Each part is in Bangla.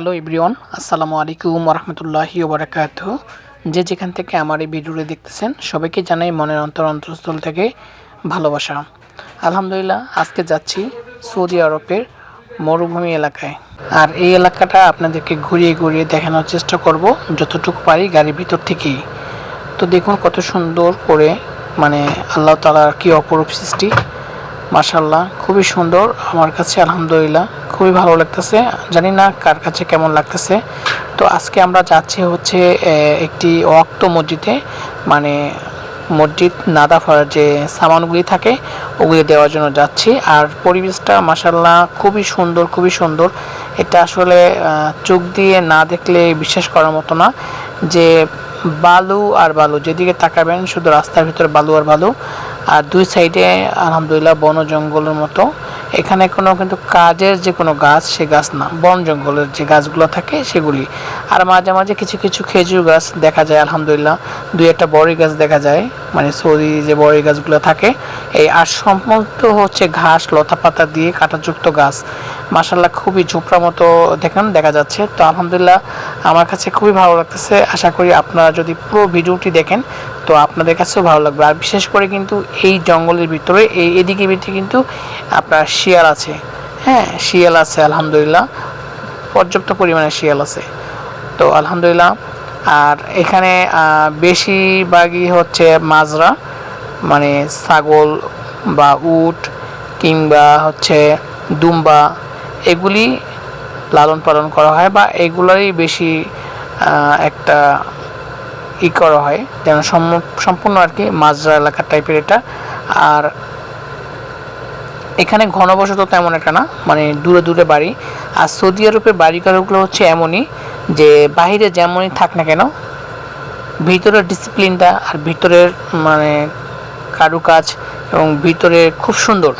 হ্যালো এভরিওয়ান, আসসালামু আলাইকুম রহমতুল্লাহি ওবরাকাত। যে যেখান থেকে আমার এই ভিডিওটি দেখতেছেন, সবাইকে জানাই মনের অন্তর অন্তরস্থল থেকে ভালোবাসা। আলহামদুলিল্লাহ, আজকে যাচ্ছি সৌদি আরবের মরুভূমি এলাকায়। আর এই এলাকাটা আপনাদেরকে ঘুরিয়ে ঘুরিয়ে দেখানোর চেষ্টা করব, যতটুকু পারি গাড়ির ভিতর থেকেই। তো দেখুন কত সুন্দর করে মানে আল্লাহ তালার কি অপরূপ সৃষ্টি। মাশাল্লাহ খুবই সুন্দর। আমার কাছে আলহামদুলিল্লাহ খুবই ভালো লাগতেছে। জানি না কার কাছে কেমন লাগতেছে। তো আজকে আমরা যাচ্ছি হচ্ছে একটি অক্ত মসজিদে। মানে মসজিদ নাদা ফরার যে সামানগুলি থাকে, ওগুলি দেওয়ার জন্য যাচ্ছি। আর পরিবেশটা মাসাল্লাহ খুবই সুন্দর খুবই সুন্দর। এটা আসলে চোখ দিয়ে না দেখলে বিশ্বাস করার মতো না যে বালু আর বালু। যেদিকে তাকাবেন শুধু রাস্তার ভিতরে বালু আর বালু। আর দুই সাইডে আলহামদুলিল্লাহ বন জঙ্গলের মতো। এখানে কোনো কিন্তু কাজের যে কোনো গাছ, সে গাছ না। বন জঙ্গলের যে গাছগুলো থাকে, সেগুলি। আর মাঝে মাঝে কিছু কিছু খেজুর গাছ দেখা যায়, আলহামদুলিল্লাহ। দুই একটা বড়ি গাছ দেখা যায়। মানে সৌদি যে বড়ি গাছগুলো থাকে, এই আর সম্পূর্ণ হচ্ছে ঘাস, লতা পাতা দিয়ে কাঁটাযুক্ত গাছ। মাসাল্লাহ খুবই ঝোপড়া মতো দেখেন, দেখা যাচ্ছে। তো আলহামদুলিল্লাহ, আমার কাছে খুবই ভালো লাগতেছে। আশা করি আপনারা যদি পুরো ভিডিওটি দেখেন তো আপনাদের কাছেও ভালো লাগবে। আর বিশেষ করে কিন্তু এই জঙ্গলের ভিতরে, এই এদিকে ভিতরে কিন্তু আপনার শিয়াল আছে। হ্যাঁ শিয়াল আছে, আলহামদুলিল্লাহ। পর্যাপ্ত পরিমাণে শিয়াল আছে। তো আলহামদুলিল্লাহ, আর এখানে বেশিরভাগই হচ্ছে মাজরা মানে ছাগল বা উট কিংবা হচ্ছে দুম্বা, এগুলি লালন পালন করা হয় বা এগুলোরই বেশি একটা ই করা হয়। যেন সম- সম্পূর্ণ আর কি মাজরা এলাকা টাইপের এটা। আর এখানে ঘনবসত তেমন একটা না মানে দূরে দূরে বাড়ি। আর সৌদি আরবের বাড়ি বাড়িঘরগুলো হচ্ছে এমনই যে বাইরে যেমনই থাক না কেন, ভিতরের ডিসিপ্লিনটা আর ভিতরের মানে কারুকাজ এবং ভিতরে খুব সুন্দর।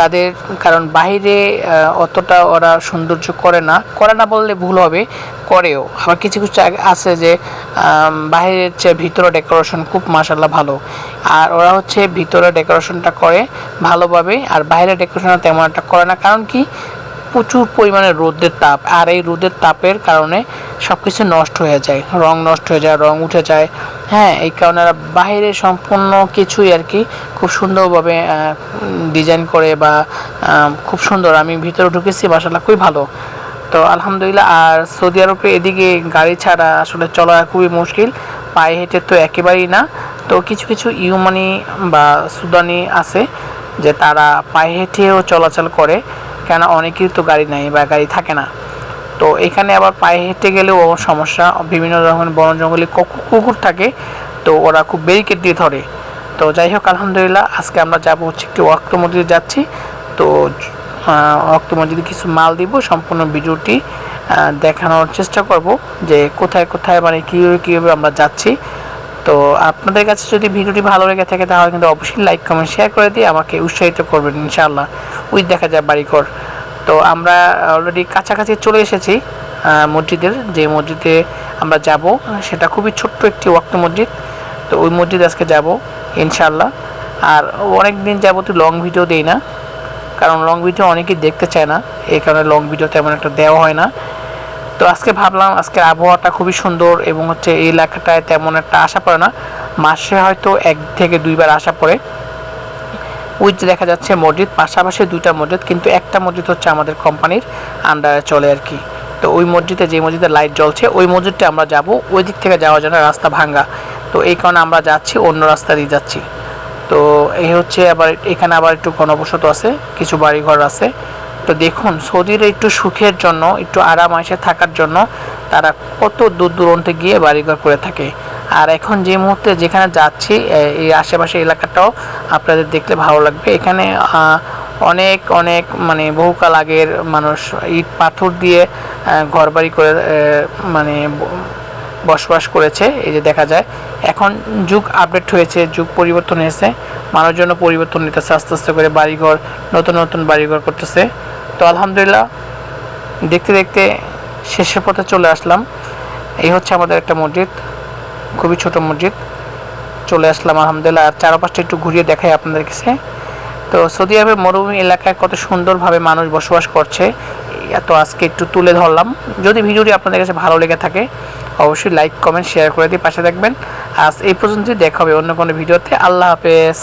তাদের, কারণ বাহিরে অতটা ওরা সৌন্দর্য করে না। করে না বললে ভুল হবে, করেও। আবার কিছু কিছু আছে যে বাইরের চেয়ে ভিতরে ডেকোরেশন খুব মাসাল্লাহ ভালো। আর ওরা হচ্ছে ভিতরে ডেকোরেশনটা করে ভালোভাবে, আর বাইরে ডেকোরেশনটা তেমন একটা করে না। কারণ কি? প্রচুর পরিমাণে রোদের তাপ, আর এই রোদের তাপের কারণে সব কিছু নষ্ট হয়ে যায়, রং নষ্ট হয়ে যায়, রং উঠে যায়। হ্যাঁ এই কারণে বাইরে সম্পূর্ণ কিছুই আর কি খুব সুন্দরভাবে ডিজাইন করে বা খুব সুন্দর। আমি ভিতরে ঢুকেছি মাসাল্লাহ খুবই ভালো। তো আলহামদুলিল্লাহ, আর সৌদি আরবে এদিকে গাড়ি ছাড়া আসলে চলা খুবই মুশকিল। পায়ে হেঁটে তো একেবারেই না। তো কিছু কিছু ইউমানি বা সুদানি আছে যে তারা পায়ে হেঁটেও চলাচল করে। কেন অনেকেই তো গাড়ি নেই বা গাড়ি থাকে না। তো এখানে আবার পায়ে হেঁটে গেলেও সমস্যা। বিভিন্ন রকমের বন জঙ্গলে কুকুর থাকে, তো ওরা খুব ব্যারিকেড দিয়ে ধরে। তো যাই হোক, আলহামদুলিল্লাহ, আজকে আমরা যাব হচ্ছে একটি ওয়াক্ত মসজিদে যাচ্ছি। তো ওয়াক্ত মসজিদে কিছু মাল দিব, সম্পূর্ণ ভিডিওটি দেখানোর চেষ্টা করব যে কোথায় কোথায় মানে কীভাবে কীভাবে আমরা যাচ্ছি। তো আপনাদের কাছে যদি ভিডিওটি ভালো লেগে থাকে, তাহলে কিন্তু অবশ্যই লাইক কমেন্ট শেয়ার করে দিয়ে আমাকে উৎসাহিত করবেন, ইনশাআল্লাহ। উইথ দেখা যায় বাড়িঘর। তো আমরা অলরেডি কাছাকাছি চলে এসেছি মসজিদের, যে মসজিদে আমরা যাব, সেটা খুবই ছোট্ট একটি ওয়াক্ত মসজিদ। তো ওই মসজিদে আজকে যাব ইনশাল্লাহ আর অনেক দিন যাবতীয় লং ভিডিও দেই না, কারণ লং ভিডিও অনেকেই দেখতে চায় না, এই কারণে লং ভিডিও তেমন একটা দেওয়া হয় না। তো আজকে ভাবলাম আজকের আবহাওয়াটা খুবই সুন্দর এবং হচ্ছে এই এলাকাটায় তেমন একটা আশা পড়ে না। মাসে হয়তো এক থেকে দুইবার আশা পড়ে। যে দেখা যাচ্ছে মসজিদ, পাশাপাশি দুইটা মসজিদ, কিন্তু একটা মসজিদ হচ্ছে আমাদের কোম্পানির আন্ডারে চলে আর কি। তো ওই মসজিদে যে মসজিদে লাইট জ্বলছে, ওই মসজিদটা আমরা যাব, ওই দিক থেকে যাওয়ার জন্য রাস্তা ভাঙ্গা। তো এই কারণে আমরা যাচ্ছি, অন্য রাস্তা দিয়ে যাচ্ছি। তো এই হচ্ছে আবার, এখানে আবার একটু ঘনবসত আছে, কিছু বাড়িঘর আছে। তো দেখুন, সৌদির একটু সুখের জন্য, একটু আরাম আসে থাকার জন্য, তারা কত দূর দূরান্তে গিয়ে বাড়িঘর করে থাকে। আর এখন যে মুহূর্তে যেখানে যাচ্ছি এই আশেপাশে এলাকাটাও আপনাদের দেখলে ভালো লাগবে। এখানে অনেক অনেক মানে বহুকাল আগের মানুষ ইট পাথর দিয়ে ঘর বাড়ি করে মানে বসবাস করেছে, এই যে দেখা যায়। এখন যুগ আপডেট হয়েছে, যুগ পরিবর্তন হয়েছে মানুষজন পরিবর্তন নিতেছে, আস্তে আস্তে করে বাড়িঘর, নতুন নতুন বাড়িঘর করতেছে। তো আলহামদুলিল্লাহ, দেখতে দেখতে শেষের পথে চলে আসলাম। এই হচ্ছে আমাদের একটা মসজিদ। খুবই ছোট মসজিদ। চলে আসলাম, আলহামদুলিল্লাহ। আর চারপাশটা একটু ঘুরিয়ে দেখাই আপনাদের কাছে। তো সৌদি আরবের মরুভূমি এলাকায় কত সুন্দরভাবে মানুষ বসবাস করছে এত আজকে একটু তুলে ধরলাম। যদি ভিডিওটি আপনাদের কাছে ভালো লেগে থাকে, অবশ্যই লাইক কমেন্ট শেয়ার করে দিয়ে পাশে থাকবেন। আজ এই পর্যন্তই, দেখা হবে অন্য কোনো ভিডিওতে। আল্লাহ হাফেজ।